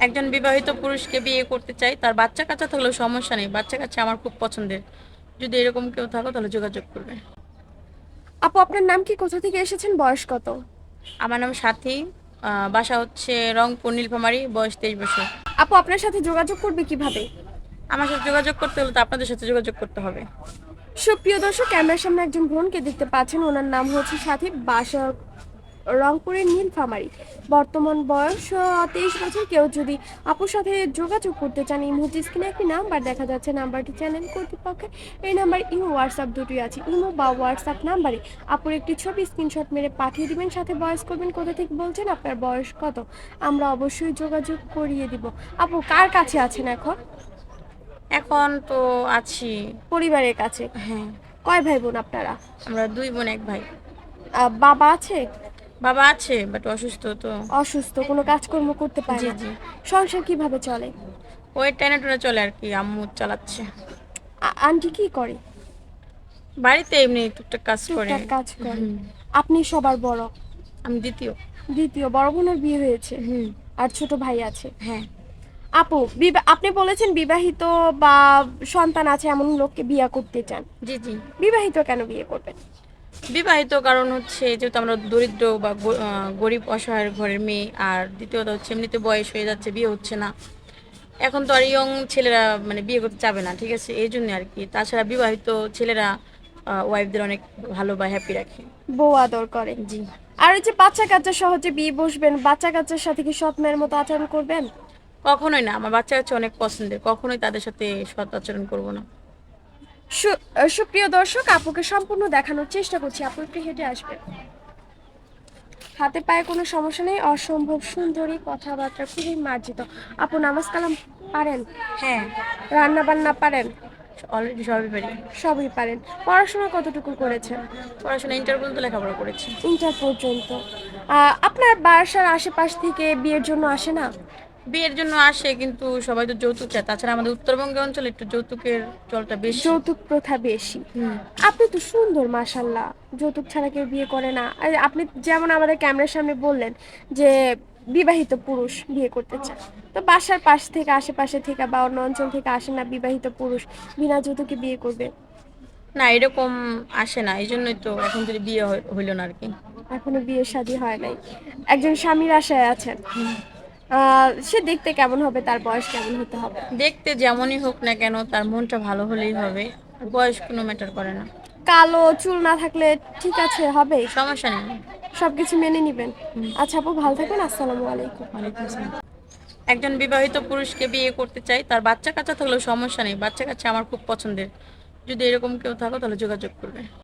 একজন বিবাহিত পুরুষকে বিয়ে করতে চাই তার বাচ্চা কাচ্চা থাকলেও সমস্যা নেই। বাচ্চা কাচ্চা আমার খুব পছন্দের। যদি এরকম কেউ থাকো তাহলে যোগাযোগ করবে। আপু আপনার নাম কি? কোথা থেকে এসেছেন? বয়স কত? আমার নাম সাথী। আহ, বাসা হচ্ছে রংপুর নীলফামারি বয়স তেইশ বছর। আপু আপনার সাথে যোগাযোগ করবে কীভাবে? আমার সাথে যোগাযোগ করতে হলে তো আপনাদের সাথে যোগাযোগ করতে হবে। সুপ্রিয় দর্শক ক্যামেরার সামনে একজন বোনকে দেখতে পাচ্ছেন। ওনার নাম হচ্ছে সাথী। বাসা রংপুরের নীলফামারি। বর্তমান বয়স তেইশ বছর। কেউ যদি আপুর সাথে যোগাযোগ করতে চান এই মুহূর্তে স্ক্রিনে একটি নাম্বার দেখা যাচ্ছে। নাম্বারটি চ্যানেল কর্তৃপক্ষের। এই নাম্বার ইমো হোয়াটসঅ্যাপ দুটোই আছে। ইমো বা হোয়াটসঅ্যাপ নাম্বারে আপুর একটি ছবি স্ক্রিনশট মেরে পাঠিয়ে দিবেন। সাথে বয়স করবেন। কোথা থেকে বলছেন আপনার বয়স কত? আমরা অবশ্যই যোগাযোগ করিয়ে দিব। আপু কার কাছে আছেন এখন? এখন তো আছি। পরিবারের কাছে। হ্যাঁ। কয় ভাই বোন আপনারা? আমরা দুই বোন এক ভাই। বাবা আছে? বাবা আছে বাট অসুস্থ তো। অসুস্থ কোনো কাজকর্ম করতে পারে জি না। জি। সংসার কীভাবে চলে? ওই টেনে টুনে চলে আর কি আম্মু চালাচ্ছে। আ- আন্টি কি করে? বাড়িতে এমনি টুকটাক কাজ করে। টুকটাক কাজ করে। আপনি সবার বড়? আমি দ্বিতীয়। দ্বিতীয় বড় বোনের বিয়ে হয়েছে? হুম। আর ছোট ভাই আছে? হ্যাঁ। আপু বিবা- আপনি বলেছেন বিবাহিত বা সন্তান আছে এমন লোককে বিয়ে করতে চান। জি জি। বিবাহিত কেন বিয়ে করবেন? বিবাহিত কারণ হচ্ছে যেহেতু আমরা দরিদ্র বা গরিব অসহায়ের ঘরের মেয়ে আর দ্বিতীয়ত হচ্ছে এমনিতে বয়স হয়ে যাচ্ছে বিয়ে হচ্ছে না। এখন তো আর ইয়ং ছেলেরা মানে বিয়ে করতে চাবে না ঠিক আছে? এই জন্য আর কি। তাছাড়া বিবাহিত ছেলেরা ওয়াইফদের অনেক ভালো বা হ্যাপি রাখে। বউ আদর করে। জি। আর ওই যে বাচ্চা কাচ্চা সহজে বিয়ে বসবেন বাচ্চা কাচ্চার সাথে কি সৎ মেয়ের মতো আচরণ করবেন? কখনোই না আমার বাচ্চা কাচ্চা অনেক পছন্দের কখনোই তাদের সাথে সৎ আচরণ করব না। সুপ্রিয় দর্শক আপুকে সম্পূর্ণ দেখানোর চেষ্টা করছি। আপু একটু হেঁটে আসবেন। হাতে পায়ে কোনো সমস্যা নেই অসম্ভব সুন্দরী কথাবার্তা খুবই মার্জিত। আপু নামাজ কালাম পারেন? হ্যাঁ। রান্না বান্না পারেন? অলরেডি সবই পারি। সবই পারেন। পড়াশোনা কতটুকু করেছেন? পড়াশোনা ইন্টার পর্যন্ত লেখাপড়া করেছি। ইন্টার পর্যন্ত। আপনার বাসার আশেপাশ থেকে বিয়ের জন্য আসে না? বিয়ের জন্য আসে কিন্তু সবাই তো যৌতুক চায়। তাছাড়া আমাদের উত্তরবঙ্গ অঞ্চলে একটু যৌতুকের চলটা বেশি। যৌতুক প্রথা বেশি। আপনি তো সুন্দর মাশাল্লাহ। যৌতুক ছাড়া কেউ বিয়ে করে না। আর আপনি যেমন আমাদের ক্যামেরার সামনে বললেন যে বিবাহিত পুরুষ বিয়ে করতে চায়। তো বাসার পাশ থেকে আশেপাশে থেকে বা অন্য অঞ্চল থেকে আসে না বিবাহিত পুরুষ বিনা যৌতুকে বিয়ে করবে? না এরকম আসে না। এই জন্যই তো এখন যদি বিয়ে হইল না আর কি। এখনও বিয়ে শাদী হয় নাই। একজন স্বামীর আশায় আছেন। সে দেখতে কেমন হবে? তার বয়স কেমন হতে হবে? দেখতে যেমনই হোক না কেন তার মনটা ভালো হলেই হবে। বয়স কোনো ম্যাটার করে না। কালো চুল না থাকলে ঠিক আছে হবে? সমস্যা নেই। সবকিছু মেনে নিবেন। আচ্ছা আপু ভালো থাকবেন আসসালামু আলাইকুম। ওয়ালাইকুম আসসালাম। একজন বিবাহিত পুরুষকে বিয়ে করতে চাই তার বাচ্চা কাচ্চা থাকলেও সমস্যা নেই। বাচ্চা কাচ্চা আমার খুব পছন্দের। যদি এরকম কেউ থাকো তাহলে যোগাযোগ করবে।